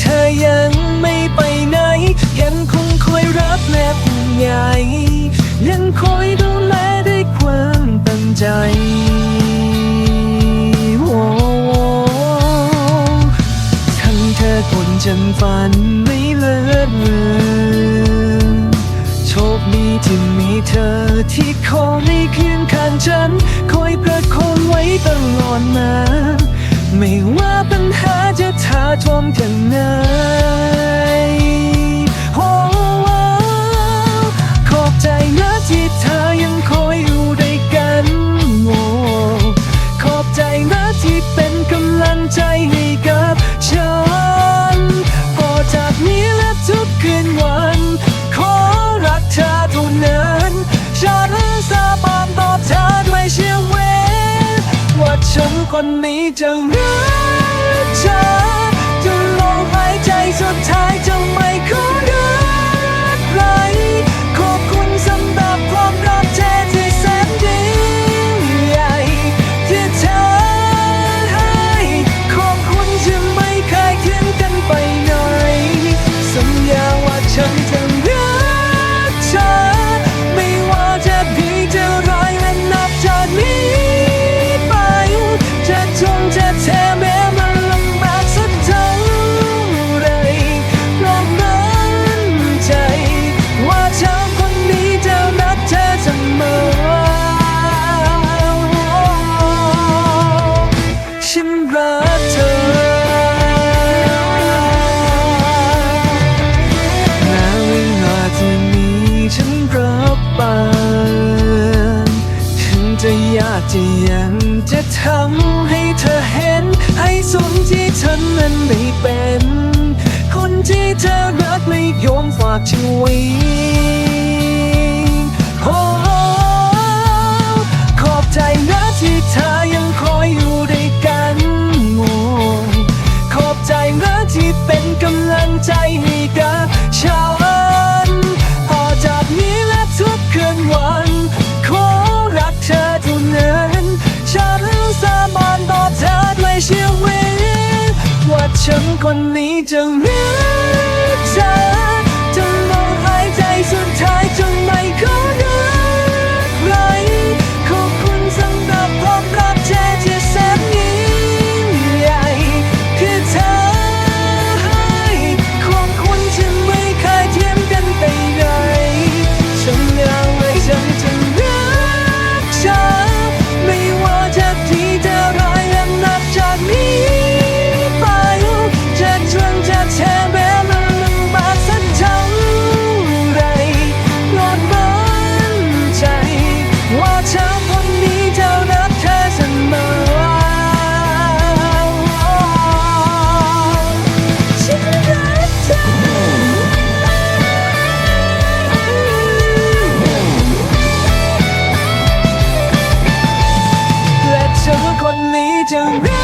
เธอยังไม่ไปไหน ยังคงคอยรับและหญ่ยังคอยดูแลด้วยความตั้งใจทั้งเธอคนฉันฝันไม่เลิศเลยโชคดีที่มีเธอที่คอยเคียงข้างฉัน คอยประคองไว้ตลอดมา ไม่ว่าปัญหาจะถาโถมแค่ไหนโอ้ขอบใจนะที่เธอยังคอยอยู่ด้วยกันโอ้ขอบใจนะที่เป็นกำลังใจให้กับฉันพอจากนี้และทุกคืนวัน ฉันคนนี้จะรักเธอจนลมหายใจสุดท้ายจะไม่ขอ รักเธอแม้เวลาที่มีฉันรับปานถึงจะยากจะยังจะทำให้เธอเห็น ให้สมที่ฉันนั้นได้เป็น คนที่เธอรักไม่ยอมฝากชีวิต ใจให้กับฉันพอจากนี้และทุกคืนวัน ขอรักเธอเท่านั้นฉันสาบานต่อเธอด้วยชีวิตว่าฉันคนนี้จะรั don't